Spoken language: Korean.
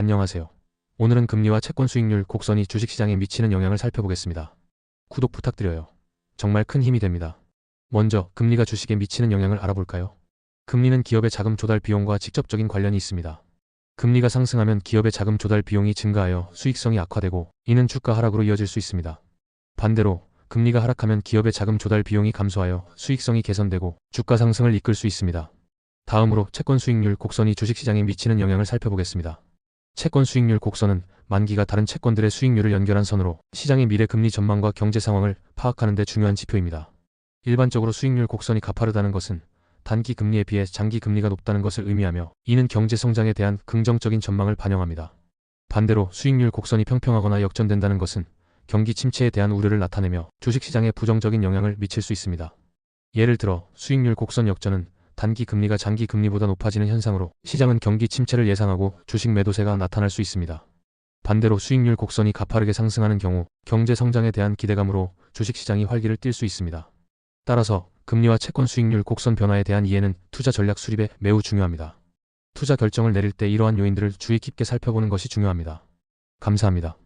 안녕하세요. 오늘은 금리와 채권 수익률 곡선이 주식시장에 미치는 영향을 살펴보겠습니다. 구독 부탁드려요. 정말 큰 힘이 됩니다. 먼저 금리가 주식에 미치는 영향을 알아볼까요? 금리는 기업의 자금 조달 비용과 직접적인 관련이 있습니다. 금리가 상승하면 기업의 자금 조달 비용이 증가하여 수익성이 악화되고 이는 주가 하락으로 이어질 수 있습니다. 반대로 금리가 하락하면 기업의 자금 조달 비용이 감소하여 수익성이 개선되고 주가 상승을 이끌 수 있습니다. 다음으로 채권 수익률 곡선이 주식시장에 미치는 영향을 살펴보겠습니다. 채권 수익률 곡선은 만기가 다른 채권들의 수익률을 연결한 선으로 시장의 미래 금리 전망과 경제 상황을 파악하는 데 중요한 지표입니다. 일반적으로 수익률 곡선이 가파르다는 것은 단기 금리에 비해 장기 금리가 높다는 것을 의미하며 이는 경제 성장에 대한 긍정적인 전망을 반영합니다. 반대로 수익률 곡선이 평평하거나 역전된다는 것은 경기 침체에 대한 우려를 나타내며 주식시장에 부정적인 영향을 미칠 수 있습니다. 예를 들어 수익률 곡선 역전은 단기 금리가 장기 금리보다 높아지는 현상으로 시장은 경기 침체를 예상하고 주식 매도세가 나타날 수 있습니다. 반대로 수익률 곡선이 가파르게 상승하는 경우 경제 성장에 대한 기대감으로 주식시장이 활기를 띨 수 있습니다. 따라서 금리와 채권 수익률 곡선 변화에 대한 이해는 투자 전략 수립에 매우 중요합니다. 투자 결정을 내릴 때 이러한 요인들을 주의 깊게 살펴보는 것이 중요합니다. 감사합니다.